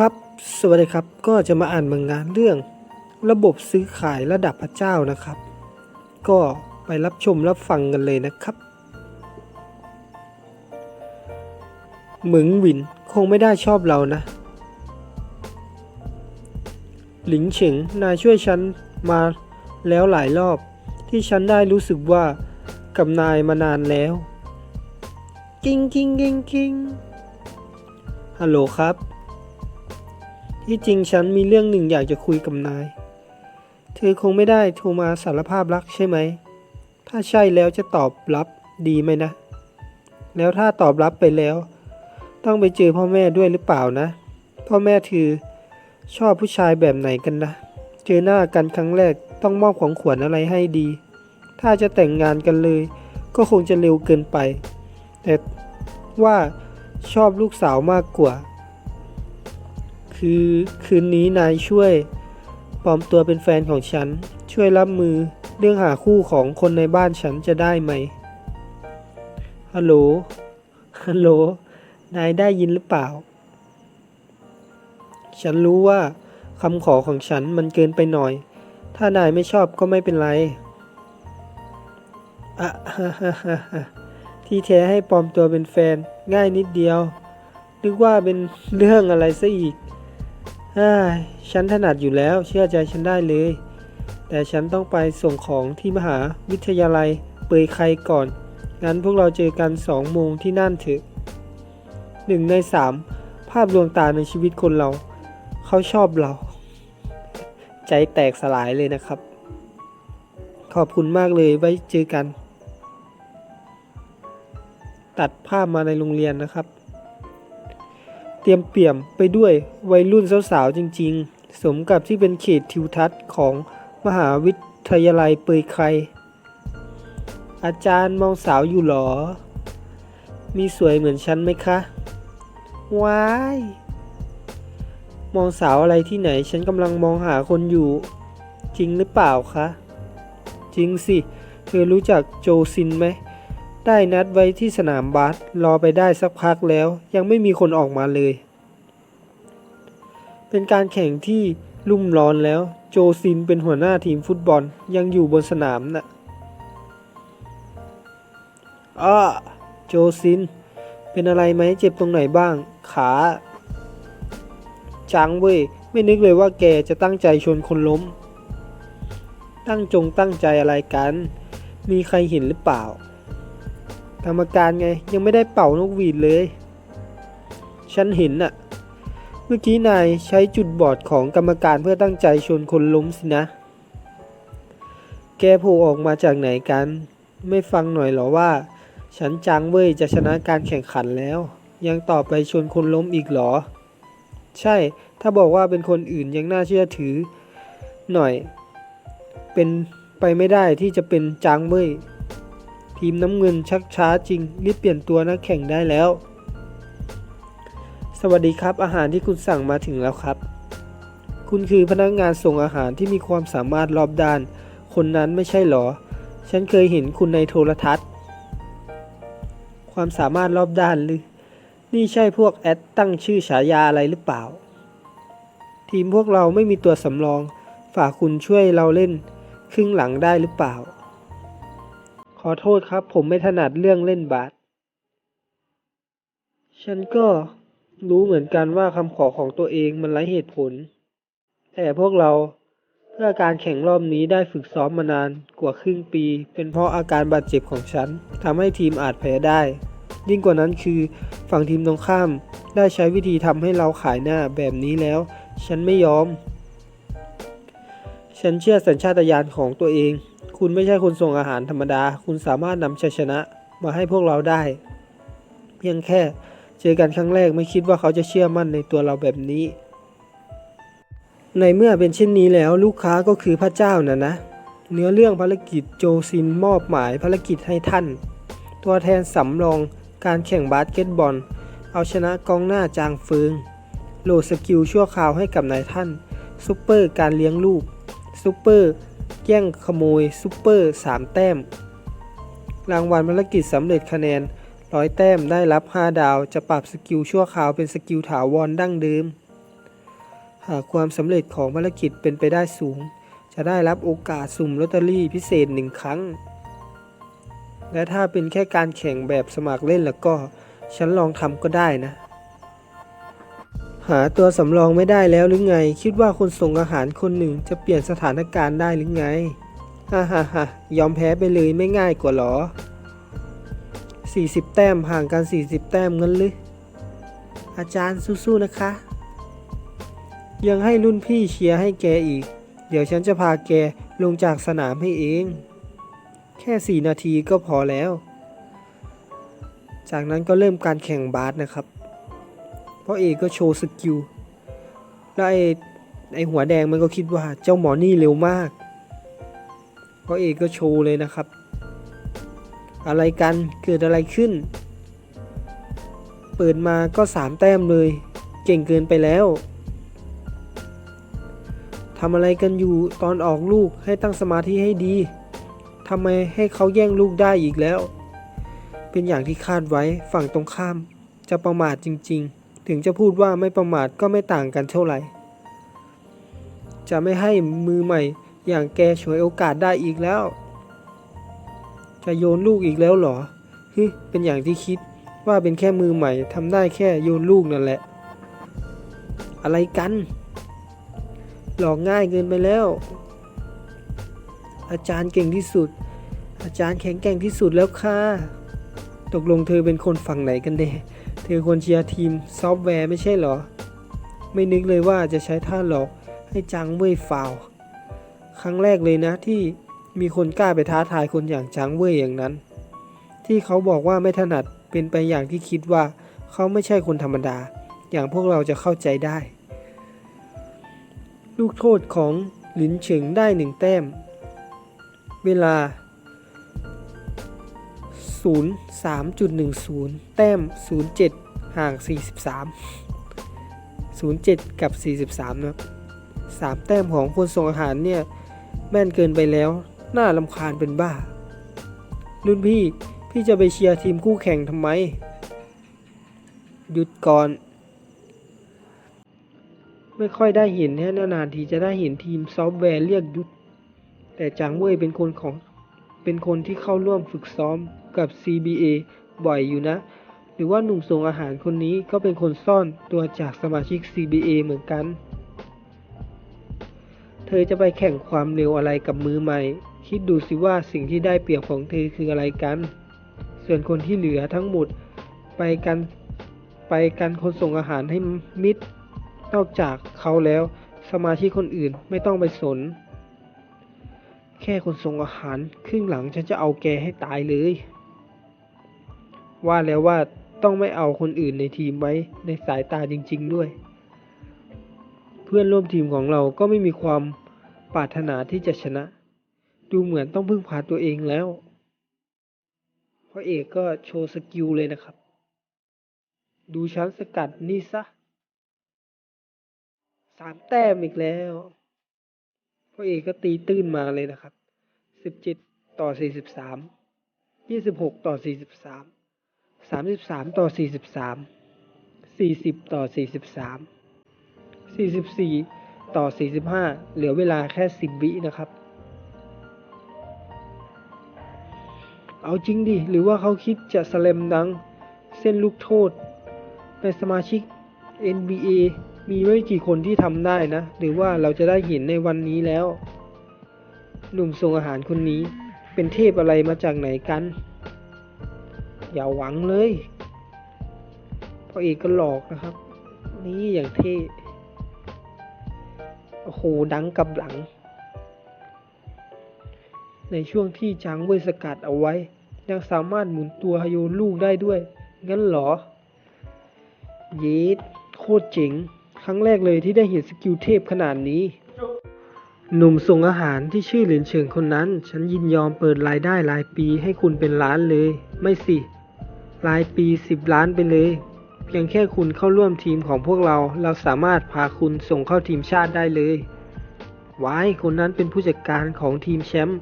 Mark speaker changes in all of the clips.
Speaker 1: ครับ สวัสดีครับ ก็จะมาอ่านมังงานเรื่อง ระบบซื้อขายระดับพระเจ้านะครับ ก็ไปรับชมรับฟังกันเลยนะครับเหมึงหวินคงไม่ได้ชอบเรานะ หลิงเฉิงนายช่วยฉันมาแล้วหลายรอบ ที่ฉันได้รู้สึกว่ากับนายมานานแล้วกิ้งกิ้งกิ้งกิ้งฮัลโหลครับ ที่จริงฉันมีเรื่องหนึ่งอยากจะคุยกับนาย เธอคงไม่ได้โทรมาสารภาพรักใช่ไหม ถ้าใช่แล้วจะตอบรับดีไหมนะ แล้วถ้าตอบรับไปแล้ว ต้องไปเจอพ่อแม่ด้วยหรือเปล่านะ พ่อแม่เธอชอบผู้ชายแบบไหนกันนะ เจอหน้ากันครั้งแรกต้องมอบของขวัญอะไรให้ดี ถ้าจะแต่งงานกันเลย ก็คงจะเร็วเกินไป แต่ว่าชอบลูกสาวมากกว่า คือคืนนี้นายช่วยปลอมตัวเป็นแฟนของฉัน ช่วยรับมือเรื่องหาคู่ของคนในบ้านฉันจะได้ไหมฮัลโหลฮัลโหลนายได้ยินหรือเปล่า ฉันรู้ว่าคำขอของฉันมันเกินไปหน่อย ถ้านายไม่ชอบก็ไม่เป็นไรอะฮ่าฮ่าฮ่าที่แท้ให้ปลอมตัวเป็นแฟนง่ายนิดเดียวนึกว่าเป็นเรื่องอะไรซะอีก อ้าฉันถนัดอยู่แล้วเชื่อใจฉันได้เลย แต่ฉันต้องไปส่งของที่มหาวิทยาลัยเปยใครก่อน งั้นพวกเราเจอกันสองโมงที่นั่นเถอะหนึ่งในสามภาพลวงตาในชีวิตคนเรา เขาชอบเรา ใจแตกสลายเลยนะครับ ขอบคุณมากเลยไว้เจอกัน ตัดภาพมาในโรงเรียนนะครับ เตรียมเปี่ยมไปด้วยวัยรุ่นสาวๆจริงๆ สมกับที่เป็นเขตทิวทัศน์ของมหาวิทยาลัยเปยไคร อาจารย์มองสาวอยู่หรอ มีสวยเหมือนฉันไหมคะว้าย มองสาวอะไรที่ไหน ฉันกำลังมองหาคนอยู่ จริงหรือเปล่าคะ จริงสิ เธอรู้จักโจซินไหม ได้นัดไว้ที่สนามบาสรอไปได้สักพักแล้ว ยังไม่มีคนออกมาเลย เป็นการแข่งที่ลุ่มร้อนแล้ว โจซินเป็นหัวหน้าทีมฟุตบอลยังอยู่บนสนามน่ะอ้อโจซิน เป็นอะไรไหมเจ็บตรงไหนบ้าง ขาจังเว้ย ไม่นึกเลยว่าแกจะตั้งใจชนคนล้ม ตั้งจงตั้งใจอะไรกัน มีใครเห็นหรือเปล่า กรรมการไงยังไม่ได้เป่านกหวีดเลย ฉันเห็นน่ะเมื่อกี้นายใช้จุดบอดของกรรมการเพื่อตั้งใจชนคนล้มสินะ แกโผล่ออกมาจากไหนกัน ไม่ฟังหน่อยหรอว่า ฉันจังเว้ยจะชนะการแข่งขันแล้ว ยังต่อไปชนคนล้มอีกหรอ ใช่ ถ้าบอกว่าเป็นคนอื่นยังน่าเชื่อถือ หน่อย เป็นไปไม่ได้ที่จะเป็นจางเว้ย ทีมน้ำเงินชักช้าจริง รีบเปลี่ยนตัวนักแข่งได้แล้ว สวัสดีครับอาหารที่คุณสั่งมาถึงแล้วครับ คุณคือพนักงานส่งอาหารที่มีความสามารถรอบด้าน คนนั้นไม่ใช่หรอ ฉันเคยเห็นคุณในโทรทัศน์ ความสามารถรอบด้านหรือ นี่ใช่พวกแอดตั้งชื่อฉายาอะไรหรือเปล่า ทีมพวกเราไม่มีตัวสำรอง ฝากคุณช่วยเราเล่น ครึ่งหลังได้หรือเปล่า อโทษครับ ผมไม่ถนัดเรื่องเล่นบาสฉันก็รู้เหมือนกันว่าคำขอของตัวเองมันไร้เหตุผล แต่พวกเราเพื่อการแข่งรอบนี้ได้ฝึกซ้อมมานานกว่าครึ่งปี เป็นเพราะอาการบาดเจ็บของฉันทำให้ทีมอาจแพ้ได้ ยิ่งกว่านั้นคือฝั่งทีมตรงข้ามได้ใช้วิธีทำให้เราขายหน้าแบบนี้แล้ว ฉันไม่ยอม ฉันเชื่อสัญชาตญาณของตัวเอง คุณไม่ใช่คนส่งอาหารธรรมดา คุณสามารถนำชัยชนะมาให้พวกเราได้ เพียงแค่เจอกันครั้งแรกไม่คิดว่าเขาจะเชื่อมั่นในตัวเราแบบนี้ ในเมื่อเป็นเช่นนี้แล้วลูกค้าก็คือพระเจ้านะนะ เนื้อเรื่องภารกิจโจซินมอบหมายภารกิจให้ท่าน ตัวแทนสำรองการแข่งบาสเกตบอล เอาชนะกองหน้าจางเฟิงโหลดสกิลชั่วคราวให้กับนายท่านซูเปอร์การเลี้ยงลูกซูเปอร์ แย่งขโมยซูเปอร์ 3 แต้ม รางวัลภารกิจสำเร็จคะแนนร้อยแต้มได้รับ 5 ดาว จะปรับสกิลชั่วคราวเป็นสกิลถาวรดั้งเดิม หากความสำเร็จของภารกิจเป็นไปได้สูง จะได้รับโอกาสสุ่มลอตเตอรี่พิเศษหนึ่งครั้ง และถ้าเป็นแค่การแข่งแบบสมัครเล่นแล้วก็ ฉันลองทำก็ได้นะ หาตัวสำรองไม่ได้แล้วหรือไง คิดว่าคนส่งอาหารคนหนึ่งจะเปลี่ยนสถานการณ์ได้หรือไงฮ่าฮ่าฮ่ายอมแพ้ไปเลยไม่ง่ายกว่าหรอ 40 แต้มห่างกัน 40 แต้มเงั้นหรืออาจารย์สู้ๆนะคะ ยังให้รุ่นพี่เชียร์ให้แกอีก เดี๋ยวฉันจะพาแกลงจากสนามให้เอง แค่ 4 นาทีก็พอแล้ว จากนั้นก็เริ่มการแข่งบาสนะครับ เพราะเอกก็โชว์สกิลแล้วไอ้ไอ้หัวแดงมันก็คิดว่าเจ้าหมอนี่เร็วมาก เพราะเอกก็โชว์เลยนะครับ อะไรกันเกิดอะไรขึ้น เปิดมาก็สามแต้มเลย เก่งเกินไปแล้วทำอะไรกันอยู่ตอนออกลูกให้ตั้งสมาธิให้ดีทำไมให้เขาแย่งลูกได้อีกแล้ว เป็นอย่างที่คาดไว้ฝั่งตรงข้ามจะประมาทจริง ๆ ถึงจะพูดว่าไม่ประมาทก็ไม่ต่างกันเท่าไหร่ จะไม่ให้มือใหม่อย่างแกฉวยโอกาสได้อีกแล้ว จะโยนลูกอีกแล้วหรอฮึเป็นอย่างที่คิดว่าเป็นแค่มือใหม่ทำได้แค่โยนลูกนั่นแหละ อะไรกัน หลอกง่ายเกินไปแล้ว อาจารย์เก่งที่สุด อาจารย์แข็งแกร่งที่สุดแล้วค่ะ ตกลงเธอเป็นคนฝั่งไหนกันแน่ เธอคนเชียร์ทีมซอฟต์แวร์ไม่ใช่เหรอ ไม่นึกเลยว่าจะใช้ท่าหลอกให้จังเว่ยฟาวครั้งแรกเลยนะที่มีคนกล้าไปท้าทายคนอย่างจังเว่ยอย่างนั้น ที่เขาบอกว่าไม่ถนัดเป็นไปอย่างที่คิดว่าเขาไม่ใช่คนธรรมดา อย่างพวกเราจะเข้าใจได้ ลูกโทษของหลินเฉิงได้หนึ่งแต้ม เวลา 03.10 แต้ม 07 ห่าง 43 07 กับ 43 นะครับ 3 แต้มของคนส่งอาหารเนี่ย แม่นเกินไปแล้ว น่าลำคาญเป็นบ้า รุ่นพี่ พี่จะไปเชียร์ทีมคู่แข่งทำไม หยุดก่อน ไม่ค่อยได้เห็นแค่นานๆทีจะได้เห็นทีมซอฟต์แวร์เรียกหยุด แต่จางเว่ยเป็นคนของเป็นคนที่เข้าร่วมฝึกซ้อม กับ CBA บ่อยอยู่นะ หรือว่าหนุ่มส่งอาหารคนนี้ก็เป็นคนซ่อนตัวจากสมาชิก CBA เหมือนกัน เธอจะไปแข่งความเร็วอะไรกับมือใหม่ คิดดูสิว่าสิ่งที่ได้เปรียบของเธอคืออะไรกัน ส่วนคนที่เหลือทั้งหมดไปกันไปกันคนส่งอาหารให้มิดนอกจากเขาแล้ว สมาชิกคนอื่นไม่ต้องไปสน แค่คนส่งอาหารครึ่งหลังฉันจะเอาแกให้ตายเลย ว่าแล้วว่าต้องไม่เอาคนอื่นในทีมไว้ในสายตาจริง ๆด้วย เพื่อนร่วมทีมของเราก็ไม่มีความปรารถนาที่จะชนะ ดูเหมือนต้องพึ่งพาตัวเองแล้วเพราะเอกก็โชว์สกิลเลยนะครับ ดูชั้นสกัดนี่ซะสามแต้มอีกแล้วพ่อเอกก็ตีตื้นมาเลยนะครับสิบเจ็ดต่อสี่สิบสามยี่สิบหกต่อสี่สิบสาม สามสิบสามต่อสี่สิบสามสี่สิบต่อสี่สิบสามสี่สิบสี่ต่อสี่สิบห้าเหลือเวลาแค่สิบวินะครับ เอาจริงดิ หรือว่าเขาคิดจะสแลมดัง เส้นลูกโทษ ในสมาชิก NBA มีไม่กี่คนที่ทำได้นะ หรือว่าเราจะได้เห็นในวันนี้แล้ว หนุ่มส่งอาหารคนนี้เป็นเทพอะไรมาจากไหนกัน อย่าหวังเลยเพราะเอกก็หลอกนะครับ นี่อย่างเท่โอ้โหดังกับหลัง ในช่วงที่จางเวยสกัดเอาไว้ ยังสามารถหมุนตัวฮโยลูกได้ด้วย งั้นเหรอ เยสโคตรเจ๋ง ครั้งแรกเลยที่ได้เห็นสกิลเทพขนาดนี้ หนุ่มส่งอาหารที่ชื่อเหรียญเฉิงคนนั้น ฉันยินยอมเปิดรายได้รายปีให้คุณเป็นล้านเลย ไม่สิ รายปีสิบล้านไปเลย เพียงแค่คุณเข้าร่วมทีมของพวกเรา เราสามารถพาคุณส่งเข้าทีมชาติได้เลยวายคนนั้นเป็นผู้จัดการของทีมแชมป์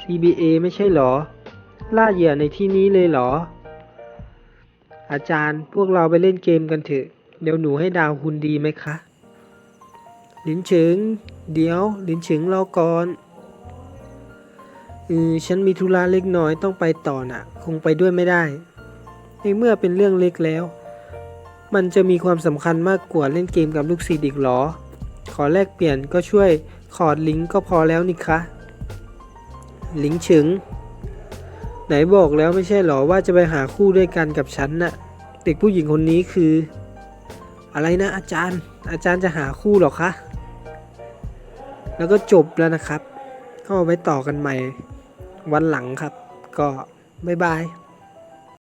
Speaker 1: CBA ไม่ใช่หรอ ล่าเหยื่อในที่นี้เลยเหรอ อาจารย์พวกเราไปเล่นเกมกันเถอะ เดี๋ยวหนูให้ดาวคุณดีไหมคะ ลินเฉิง เดี๋ยว ลินเฉิงรอก่อนเออฉันมีธุระเล็กน้อยต้องไปต่อน่ะ คงไปด้วยไม่ได้ ในเมื่อเป็นเรื่องเล็กแล้ว มันจะมีความสำคัญมากกว่าเล่นเกมกับลูกศิษย์อีกหรอ ขอแลกเปลี่ยนก็ช่วยขอดลิงก์ก็พอแล้วนี่คะ ลิงเฉิงไหนบอกแล้วไม่ใช่หรอว่าจะไปหาคู่ด้วยกันกับฉันน่ะ เด็กผู้หญิงคนนี้คือ อะไรนะอาจารย์ อาจารย์จะหาคู่หรอคะ แล้วก็จบแล้วนะครับ ก็เอไว้ต่อกันใหม่วันหลังครับ ก็บ๊ายบาย